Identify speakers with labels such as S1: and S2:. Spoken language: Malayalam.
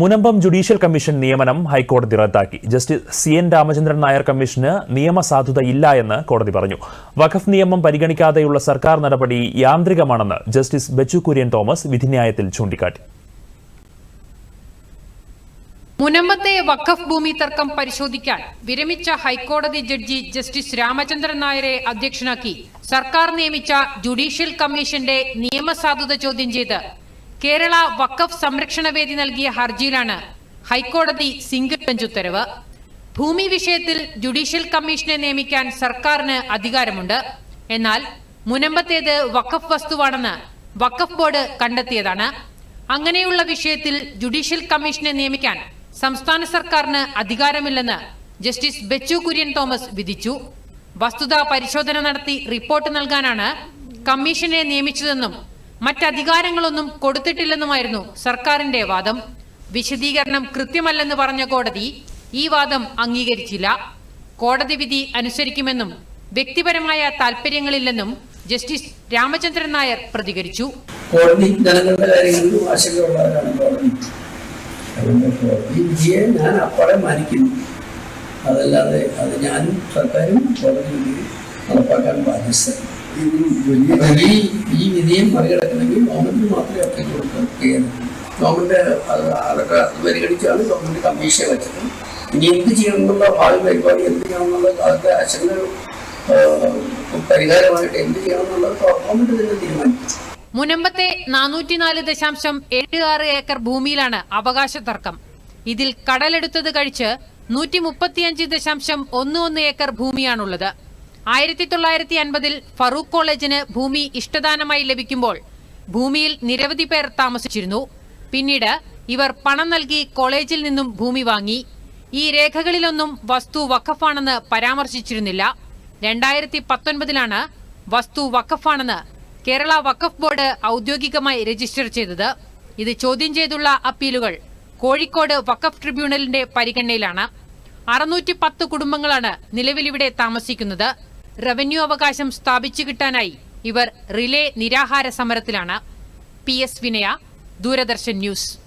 S1: മുനമ്പം ജുഡീഷ്യൽ കമ്മീഷൻ നിയമനം ഹൈക്കോടതി റദ്ദാക്കി. Justice C N Ramachandran Nair commission നിയമസാധുത ഇല്ല എന്ന് കോടതി പറഞ്ഞു. വഖഫ് നിയമം പരിഗണിക്കാതെയുള്ള സർക്കാർ നടപടി യാന്ത്രികമാണെന്ന് ജസ്റ്റിസ് ബെച്ചു കുര്യൻ തോമസ് വിധിന്യായത്തിൽ ചൂണ്ടിക്കാട്ടി.
S2: മുനമ്പത്തെ വഖഫ് ഭൂമി തർക്കം പരിശോധിക്കാൻ വിരമിച്ച ഹൈക്കോടതി ജഡ്ജി ജസ്റ്റിസ് രാമചന്ദ്രൻ നായരെ അധ്യക്ഷനാക്കി. സർക്കാർ നിയമിച്ച ജുഡീഷ്യൽ കമ്മീഷന്റെ നിയമസാധുത ചോദ്യം ചെയ്ത് കേരള വഖഫ് സംരക്ഷണ വേദി നൽകിയ ഹർജിയിലാണ് ഹൈക്കോടതി സിംഗിൾ ബെഞ്ച് ഉത്തരവ്. ഭൂമി വിഷയത്തിൽ ജുഡീഷ്യൽ കമ്മീഷനെ നിയമിക്കാൻ സർക്കാരിന് അധികാരമുണ്ട്. എന്നാൽ മുനമ്പത്തേത് വഖഫ് വസ്തുവാണെന്ന് വഖഫ് ബോർഡ് കണ്ടെത്തിയതാണ്. അങ്ങനെയുള്ള വിഷയത്തിൽ ജുഡീഷ്യൽ കമ്മീഷനെ നിയമിക്കാൻ സംസ്ഥാന സർക്കാരിന് അധികാരമില്ലെന്ന് ജസ്റ്റിസ് ബെച്ചു കുര്യൻ തോമസ് വിധിച്ചു. വസ്തുതാ പരിശോധന നടത്തി റിപ്പോർട്ട് നൽകാനാണ് കമ്മീഷനെ നിയമിച്ചതെന്നും മറ്റധികാരങ്ങളൊന്നും കൊടുത്തിട്ടില്ലെന്നുമായിരുന്നു സർക്കാരിന്റെ വാദം. വിശദീകരണം കൃത്യമല്ലെന്ന് പറഞ്ഞ കോടതി ഈ വാദം അംഗീകരിച്ചില്ല. കോടതി വിധി അനുസരിക്കുമെന്നും വ്യക്തിപരമായ താല്പര്യങ്ങളില്ലെന്നും ജസ്റ്റിസ് രാമചന്ദ്രൻ നായർ പ്രതികരിച്ചു.
S3: കോടതി ജനങ്ങളുടെ അതല്ലാതെ അത് ഞാനും സർക്കാരും കോടതി വിധി ബാധ്യസ്ഥ ഈ ഈ വിധിയും മറികടക്കണമെങ്കിൽ ഗവൺമെന്റിന് മാത്രമേ അപ്പീൽ കൊടുക്കാൻ ചെയ്യുന്നു ഗവൺമെന്റ് അത് അതൊക്കെ പരിഗണിച്ചാണ് ഗവൺമെന്റ് കമ്മീഷൻ വെച്ചത്. ഇനി എന്ത് ചെയ്യണം എന്നുള്ള ഭാവി പരിപാടി എന്ത് ചെയ്യണം എന്നുള്ളത് അതൊക്കെ അച്ഛന് പരിഹാരമായിട്ട് എന്ത് ചെയ്യണം എന്നുള്ളത് ഗവൺമെന്റ് തന്നെ തീരുമാനിക്കും
S2: മുനമ്പത്തെ നാനൂറ്റിനാല് ദശാംശം ഏഴ് ആറ് ഏക്കർ ഭൂമിയിലാണ് അവകാശ തർക്കം ഇതിൽ കടലെടുത്തത് കഴിച്ച് നൂറ്റി മുപ്പത്തിയഞ്ച് ദശാംശം ഒന്ന് ഒന്ന് ഏക്കർ ഭൂമിയാണുള്ളത്. ആയിരത്തി തൊള്ളായിരത്തി അൻപതിൽ ഫറൂഖ് കോളേജിന് ഭൂമി ഇഷ്ടദാനമായി ലഭിക്കുമ്പോൾ ഭൂമിയിൽ നിരവധി പേർ താമസിച്ചിരുന്നു. പിന്നീട് ഇവർ പണം നൽകി കോളേജിൽ നിന്നും ഭൂമി വാങ്ങി. ഈ രേഖകളിലൊന്നും വസ്തു വഖഫാണെന്ന് പരാമർശിച്ചിരുന്നില്ല. രണ്ടായിരത്തി പത്തൊൻപതിലാണ് വസ്തു വഖഫാണെന്ന് കേരള വഖഫ് ബോർഡ് ഔദ്യോഗികമായി രജിസ്റ്റർ ചെയ്തത്. ഇത് ചോദ്യം ചെയ്തുള്ള അപ്പീലുകൾ കോഴിക്കോട് വഖഫ് ട്രിബ്യൂണലിന്റെ പരിഗണനയിലാണ്. അറുന്നൂറ്റി പത്ത് കുടുംബങ്ങളാണ് നിലവിലിവിടെ താമസിക്കുന്നത്. റവന്യൂ അവകാശം സ്ഥാപിച്ചു കിട്ടാനായി ഇവർ റിലേ നിരാഹാര സമരത്തിലാണ്. പി എസ് വിനയ ദൂരദർശൻ ന്യൂസ്.